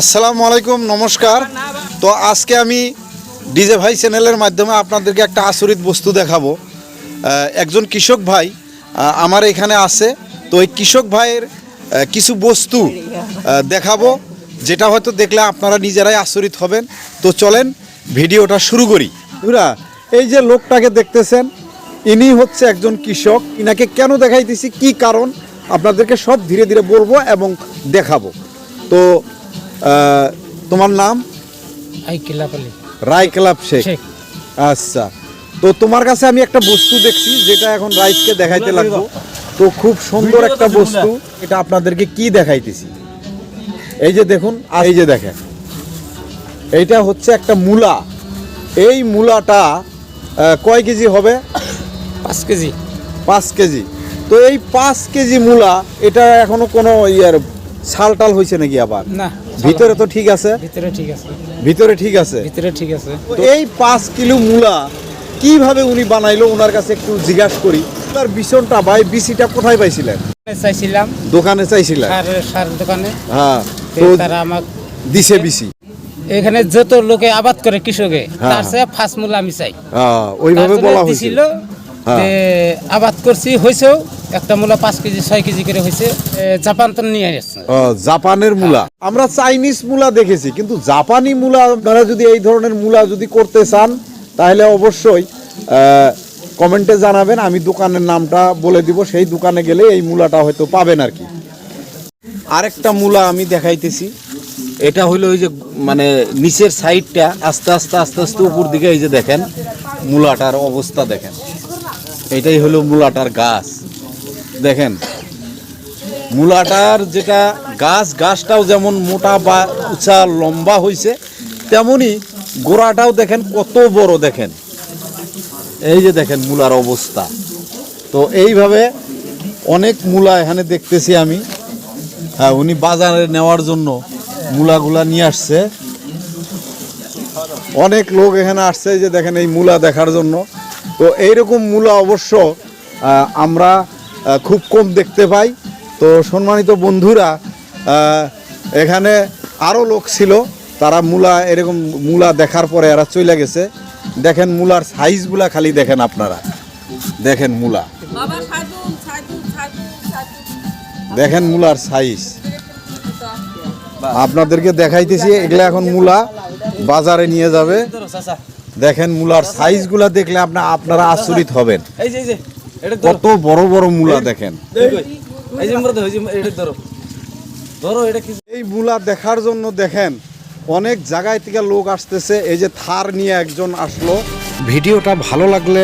আসসালামু আলাইকুম, নমস্কার। তো আজকে আমি ডিজে ভাই চ্যানেলের মাধ্যমে আপনাদেরকে একটা আচরিত বস্তু দেখাবো। একজন কৃষক ভাই আমার এখানে আছে। তো এই কৃষক ভাইয়ের কিছু বস্তু দেখাবো, যেটা হয়তো দেখলে আপনারা নিজেরাই আচরিত হবেন। তো চলেন ভিডিওটা শুরু করি। এই যে লোকটাকে দেখতেছেন, ইনি হচ্ছে একজন কৃষক। ইনাকে কেন দেখাইতেছি? কি কারণ? আপনাদেরকে সব ধীরে ধীরে বলব এবং দেখাবো। তো তোমার নাম? আই কিলাপালি রায় ক্লাব শেখ। শেখ। আচ্ছা। তো তোমার কাছে আমি একটা বস্তু দেখছি যেটা এখন রাইসকে দেখাইতে লাগবো। তো খুব সুন্দর একটা বস্তু। এটা আপনাদেরকে কি দেখাইতেছি? এই যে দেখুন আর এই যে দেখেন। এইটা হচ্ছে একটা মূলা। এই মূলাটা কয় কেজি হবে? পাঁচ কেজি। পাঁচ কেজি। তো এই পাঁচ কেজি মূলা এটা এখনও কোনো ইয়ার ছাল টাল হয়েছে নাকি আবার? না ভিতরে তো ঠিক আছে। ভিতরে ঠিক আছে। ভিতরে ঠিক আছে। ভিতরে ঠিক আছে। এই পাঁচ কিলো মূলা কীভাবে উনি বানাইলো? ওনার কাছে একটু জিজ্ঞাসা করি। তার বিছনটা বা এই বিচিটা কোথায় পাইছিলেন? চাইছিলাম। দোকানে চাইছিলেন? সার দোকানে। হ্যাঁ তো তারা আমাক দিছে বিচি এখানে যত লোকে আবাদ করে কৃষকে হ্যাঁ। তার চেয়ে ফার্স্ট মূল আমি চাই। হ্যাঁ, ওইভাবে বলা হয়েছিল হ্যাঁ। যে আবাদ করছি হয়েছেও একটা মূলা পাঁচ কেজি, ছয় কেজি করে হয়েছে। জাপান তো নিয়ে আসছে। জাপানের মূলা। আমরা চাইনিজ মূলা দেখেছি, কিন্তু জাপানি মূলা, আপনারা যদি এই ধরনের মূলা যদি করতে চান, তাহলে অবশ্যই কমেন্টে জানাবেন, আমি দোকানের নামটা বলে দিব, সেই দোকানে গেলে এই মূলাটা হয়তো পাবেন আর কি। আরেকটা মূলা আমি দেখাইতেছি, এটা হলো ওই যে মানে নিচের সাইডটা, আস্তে আস্তে আস্তে আস্তে উপর দিকে এই যে দেখেন, মূলাটার অবস্থা দেখেন। এটাই হলো মূলাটার গাছ। দেখেন, মূলাটার যেটা গাছ, গাছটাও যেমন মোটা বা উঁচা, লম্বা হয়েছে তেমনি গোড়াটাও দেখেন কত বড় দেখেন। এই যে দেখেন মূলার অবস্থা। তো এইভাবে অনেক মূলা এখানে দেখতেছি আমি। হ্যাঁ উনি বাজারে নেওয়ার জন্য মূলাগুলা নিয়ে আসছে। অনেক লোক এখানে আসছে যে দেখেন এই মূলা দেখার জন্য। তো এইরকম মূলা অবশ্য আমরা খুব কম দেখতে পাই। তো সম্মানিত বন্ধুরা এখানে আরও লোক ছিল তারা মূলা এরকম মূলা দেখার পরে এরা চলে গেছে। দেখেন মূলার সাইজগুলা খালি দেখেন আপনারা। দেখেন মূলা। দেখেন মূলার সাইজ। আপনাদেরকে দেখাইতেছি এগুলা এখন মূলা বাজারে নিয়ে যাবে। দেখেন মূলার সাইজগুলা দেখলে আপনা আপনারা আচরিত হবেন। কত বড় বড় মূলা দেখেন। এই মূলা দেখার জন্য দেখেন অনেক জায়গায় থেকে লোক আসতেছে এই যে থার নিয়ে একজন আসলো। ভিডিওটা ভালো লাগলে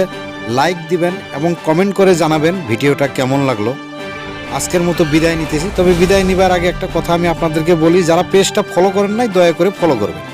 লাইক দিবেন এবং কমেন্ট করে জানাবেন ভিডিওটা কেমন লাগল। আজকের মতো বিদায় নিতেছি তবে বিদায় নিবার আগে একটা কথা আমি আপনাদেরকে বলি যারা পেজটা ফলো করেন নাই দয়া করে ফলো করবেন।